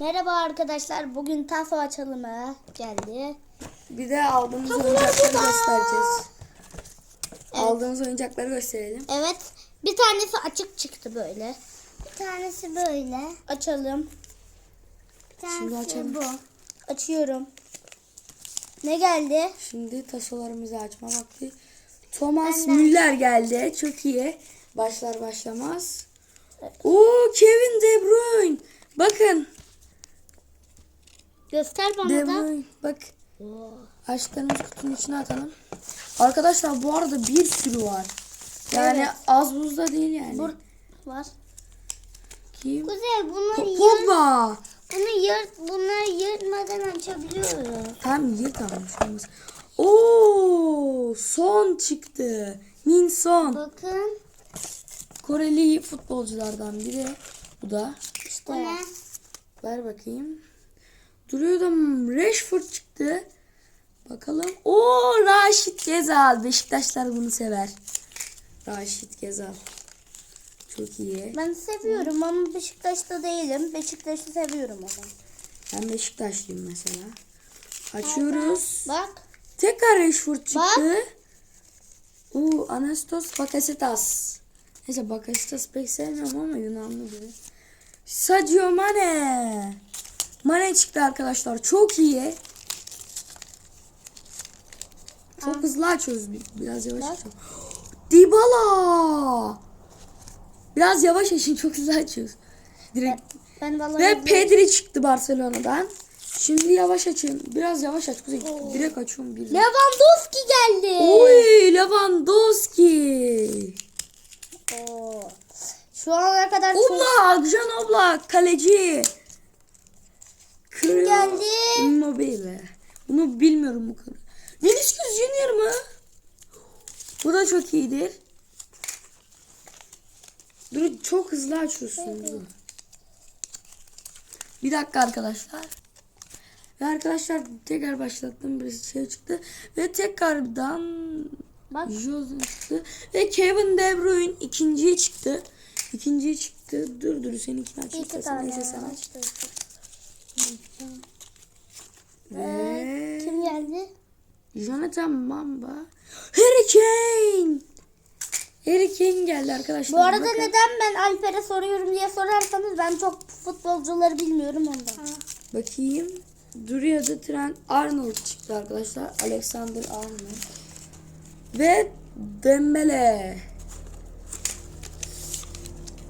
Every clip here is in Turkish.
Merhaba arkadaşlar. Bugün taso açılımı geldi. Bir de aldığımız Tabular oyuncakları burada. göstereceğiz. Evet. Aldığımız oyuncakları gösterelim. Evet. Bir tanesi açık çıktı böyle. Bir tanesi böyle. Açalım. Bir Şimdi tanesi açalım. bu. Açıyorum. Ne geldi? Şimdi tasolarımızı açma vakti. Thomas Benden. Müller geldi. Çok iyi. Başlar başlamaz. Oo Kevin De Bruyne. Bakın. Göster bana De da. Bak. Aşklarımız kutunun içine atalım. Arkadaşlar bu arada bir sürü var. Yani Evet. az buzda değil yani. Bur var. Kim? Kuzey bunu Po- yırt, Pogba. bunu yırt, bunu yırtmadan açabiliyoruz. Tam yırt almış. Oo, son çıktı. Min Son. Bakın. Koreli futbolculardan biri. Bu da. İşte. ne? Ver bakayım. Duruyor da Rashford çıktı. Bakalım. Oo Raşit Gezal. Beşiktaşlar bunu sever. Raşit Gezal. Çok iyi. Ben seviyorum ama Beşiktaş'ta değilim. Beşiktaş'ı seviyorum ama. Ben Beşiktaşlıyım mesela. Açıyoruz. Bak. Tekrar Rashford çıktı. Oo Anastos Bakasetas. Neyse Bakasetas pek sevmiyorum ama Yunanlı biri. Sadio Mane. Mane çıktı arkadaşlar. Çok iyi. Çok hızlı açıyoruz. bi- Biraz yavaş Bak. açalım. Dybala. Biraz yavaş açın. Çok hızlı açıyoruz. Direkt. Ben vallahi Ve Pedri çıktı Barcelona'dan. Şimdi yavaş açın. Biraz yavaş aç. Kuzey. Direkt açıyorum. Bir. Lewandowski geldi. Oy Lewandowski. Oo. Şu ana kadar çok Oblak, Jan Oblak kaleci. Kim geldi? Immobile. Bunu bilmiyorum bu kadar. Vinicius Junior mı? Bu da çok iyidir. Dur çok hızlı açıyorsun. Dur. Bir dakika arkadaşlar. Ve arkadaşlar tekrar başlattım bir şey çıktı. Ve tekrardan Bak. Jose çıktı. Ve Kevin De Bruyne ikinciye çıktı. İkinciye çıktı. Dur dur seninkini aç. iki istersen. tane Neyse sen aç. Açtı. Ve Kim geldi? Jonathan Mamba. Harry Kane. Harry Kane geldi arkadaşlar. Bu arada Bakın. neden ben Alper'e soruyorum diye sorarsanız ben çok futbolcuları bilmiyorum ondan. Bakayım. Duruyor da Trent Arnold çıktı arkadaşlar. Alexander Arnold. Ve Dembele.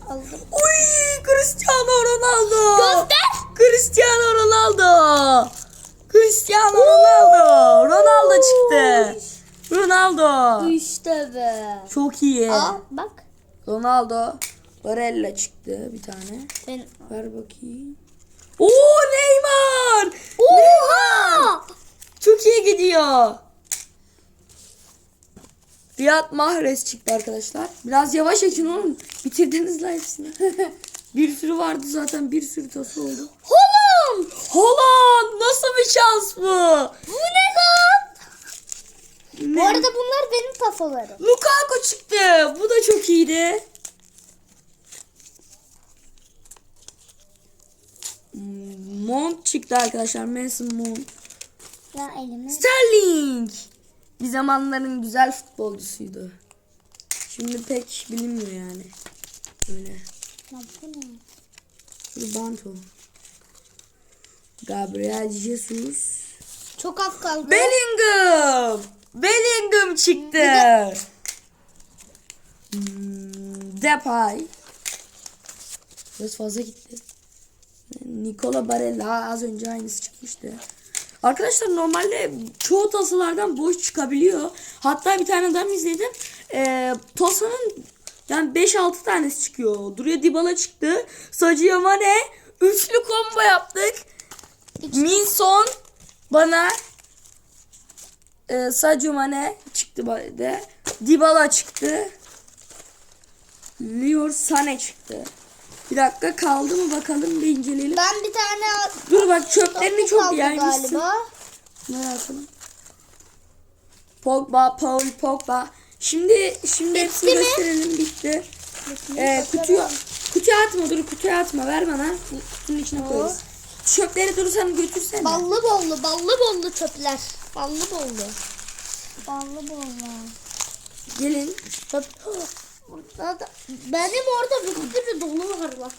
Aldım. Uy Cristiano Ronaldo. Göster. Cristiano Ronaldo. Cristiano Ronaldo. Ronaldo çıktı. Ronaldo. İşte be. Çok iyi. Aa bak. Ronaldo. Barella çıktı bir tane. Ben Ver bakayım. Oo Neymar. Oha! Çok iyi gidiyor. Riyad Mahrez çıktı arkadaşlar. Biraz yavaş açın oğlum. Bitirdiniz la hepsini. bir sürü vardı zaten. Bir sürü tası oldu. Holland! Holland nasıl bir şans bu? Bu ne lan? Ne? Bu arada bunlar benim tasolarım. Lukaku çıktı. Bu da çok iyiydi. Mount çıktı arkadaşlar. Mason Mount. Ya elime. Sterling. Bir zamanların güzel futbolcusuydu. Şimdi pek bilinmiyor yani. Öyle. Lan bu ne? Rubanto. Gabriel Jesus. Çok az kaldı. Bellingham. Bellingham çıktı. Hmm, Depay. Biraz fazla gitti. Nicola Barella az önce aynısı çıkmıştı. Arkadaşlar normalde çoğu tasalardan boş çıkabiliyor. Hatta bir tane daha izledim. Ee, tasanın yani 5-6 tanesi çıkıyor. Duruyor Dybala çıktı. Sadio Mane. Üçlü combo yaptık. Minson bana e, Sadio Mane çıktı de. Dybala çıktı. Lior Sane çıktı. Bir dakika kaldı mı bakalım bir inceleyelim. Ben bir tane Dur bak çöplerini çok galiba. Ne yapalım? Pogba, Paul Pogba. Şimdi şimdi hepsini mi? gösterelim bitti. Ee, kutuya kutuya atma dur kutuya atma ver bana. Kutunun içine koyarız. çöpleri durursan götürsene. Ballı bollu, ballı bollu çöpler. Ballı bollu. Ballı bollu. Gelin. Çöp. Burada da, benim orada bir sürü dolu var lan.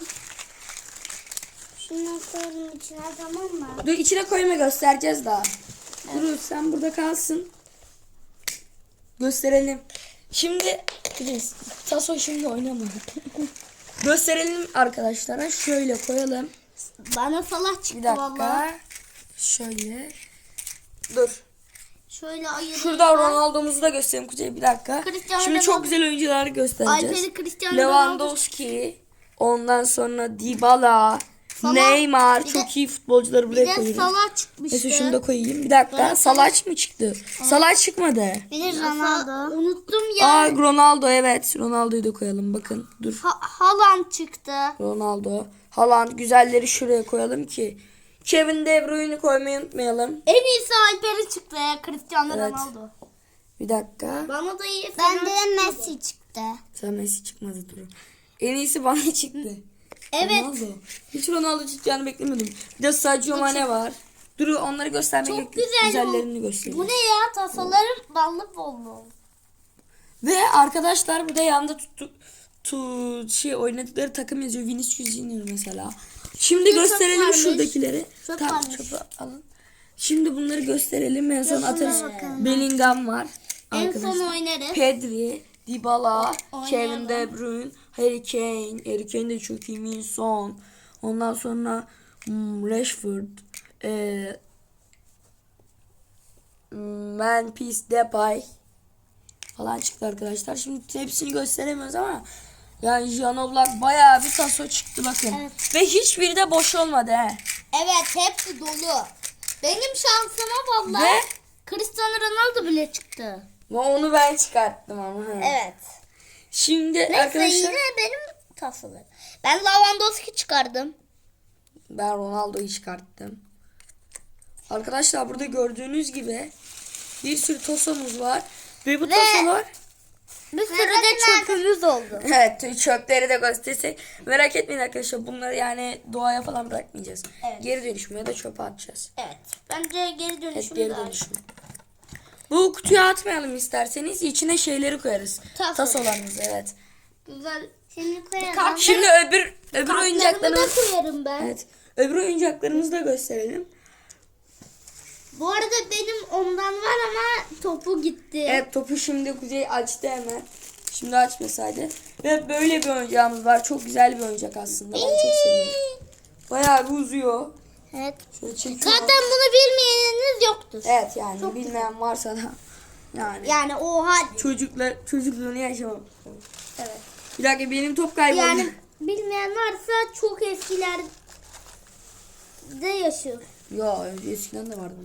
Şunu koyalım içine tamam mı? Dur içine koyma göstereceğiz daha. Dur sen burada kalsın. Gösterelim. Şimdi Biz, Taso şimdi oynama. Gösterelim arkadaşlara. Şöyle koyalım. Bana salak Bir çıktı dakika. valla. Şöyle. Dur. Şöyle ayırayım. Şurada. Ronaldo'muzu da göstereyim Kuzey bir dakika. Cristiano Şimdi Ronaldo- çok güzel oyuncuları göstereceğiz. Alper'i Cristiano Lewandowski. Ondan sonra Dybala. Salah. Neymar. Bir çok de- iyi futbolcuları Bir buraya de koyuyorum. salak çıkmıştı. Mesela şunu da koyayım. Bir dakika. Ben- Salaç mı çıktı? Salaç çıkmadı. Bir de Ronaldo. Unuttum ya. Aa Ronaldo evet. Ronaldo'yu da koyalım bakın. Dur. Ha- Haaland çıktı. Ronaldo. Haaland güzelleri şuraya koyalım ki. Kevin De Bruyne'i koymayı unutmayalım. En iyisi Alper'i çıktı ya Cristiano Evet. Ronaldo. Bir dakika. Bana da iyi. Ben de Messi çıktı. Sen Messi çıkmadı dur. En iyisi bana çıktı. Evet. Ronaldo. Hiç Ronaldo çıkacağını beklemiyordum. Bir de Sadio Mane var. Dur onları göstermek Çok güzel. Güzellerini Bu göstereyim. ne ya? Tasalarım ballı bollu. Ve arkadaşlar burada yanında tuttuk tu şey oynadıkları takım yazıyor. Vinicius Junior mesela. Şimdi çöp gösterelim varmış. şuradakileri. Çöp Tamam varmış. çöpü alın. Şimdi bunları gösterelim. En son atarız. bakalım. Bellingham var. En Arkadaşlar. son oynarız. Pedri, Dybala. Kevin De Bruyne, Harry Kane. Harry Kane de çok iyi. Wilson. Ondan sonra hmm, Rashford. Ee, hmm, Memphis Depay falan çıktı arkadaşlar. Şimdi hepsini gösteremiyoruz ama yani Jan Oblak bayağı bir taso çıktı bakın. Evet. Ve hiçbiri de boş olmadı he. Evet hepsi dolu. Benim şansıma vallahi Ve Cristiano Ronaldo bile çıktı. ve onu ben çıkarttım ama. he. Evet. Şimdi Neyse arkadaşlar yine benim tasalarım. Ben Lewandowski çıkardım. Ben Ronaldo'yu çıkarttım. Arkadaşlar burada gördüğünüz gibi bir sürü tosomuz var. Ve bu Ve- tosolar Bir sürü de çöpümüz oldu. evet çöpleri de göstersek merak etmeyin arkadaşlar bunları yani doğaya falan bırakmayacağız. Evet. Geri dönüşüm ya da çöpe atacağız. Evet. Bence geri Evet dönüşüm geri daha- dönüşüm. Bu kutuya atmayalım isterseniz içine şeyleri koyarız. Taso. Tasolarımızı evet. Güzel. Şimdi koyalım. Şimdi öbür öbür da oyuncaklarımız koyarım ben. Evet. Öbür oyuncaklarımızı da gösterelim. Bu arada benim ondan var ama topu gitti. Evet topu şimdi Kuzey açtı hemen. Şimdi açmasaydı. Ve böyle bir oyuncağımız var. Çok güzel bir oyuncak aslında. Ben çok seviyorum. Bayağı bir uzuyor. Evet. Şöyle çekiyorum. Zaten bunu bilmeyeniniz yoktur. Evet yani bilmeyen varsa da yani, Yani oha. çocuklar çocukluğunu yaşamam. Evet. Bir dakika benim top kayboldu. Yani bilmeyen varsa çok eskilerde yaşıyor. Yo önce eskiden de vardı.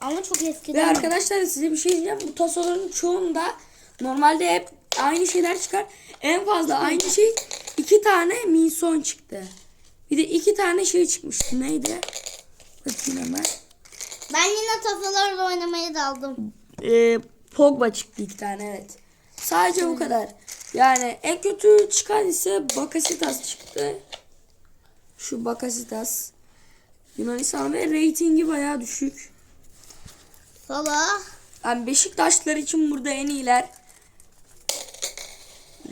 Ama çok Ve eskiden. arkadaşlar size bir şey diyeceğim. Bu tasoların çoğunda normalde hep aynı şeyler çıkar. En fazla aynı şey iki tane minson çıktı. Bir de iki tane şey çıkmıştı. Neydi? Bakayım hemen. Ben yine tasalarla oynamaya daldım. Ee, Pogba çıktı iki tane evet. Sadece bu kadar. Yani en kötü çıkan ise Bakasitas çıktı. Şu Bakasitas. Yunanistan ve reytingi bayağı düşük. Salah. Yani Beşiktaşlar için burada en iyiler.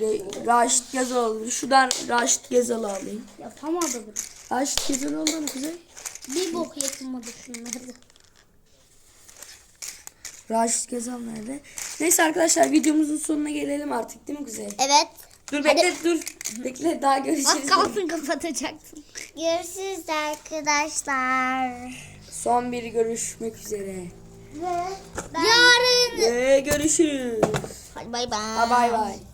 Re- Raşit Gezal. Şuradan Raşit Gezal'ı alayım. Yapamadı bu. Raşit Gezal oldu mu Kuzey? Bir bok yapamadı şunları. Raşit Gezal nerede? Neyse arkadaşlar videomuzun sonuna gelelim artık değil mi Kuzey? Evet. Dur bekle dur. Bekle daha görüşürüz. Az kalsın kapatacaksın. Görüşürüz arkadaşlar. Son bir görüşmek üzere. Ve Yarın. Ve görüşürüz. Hadi bay bay. Ha, bay bay.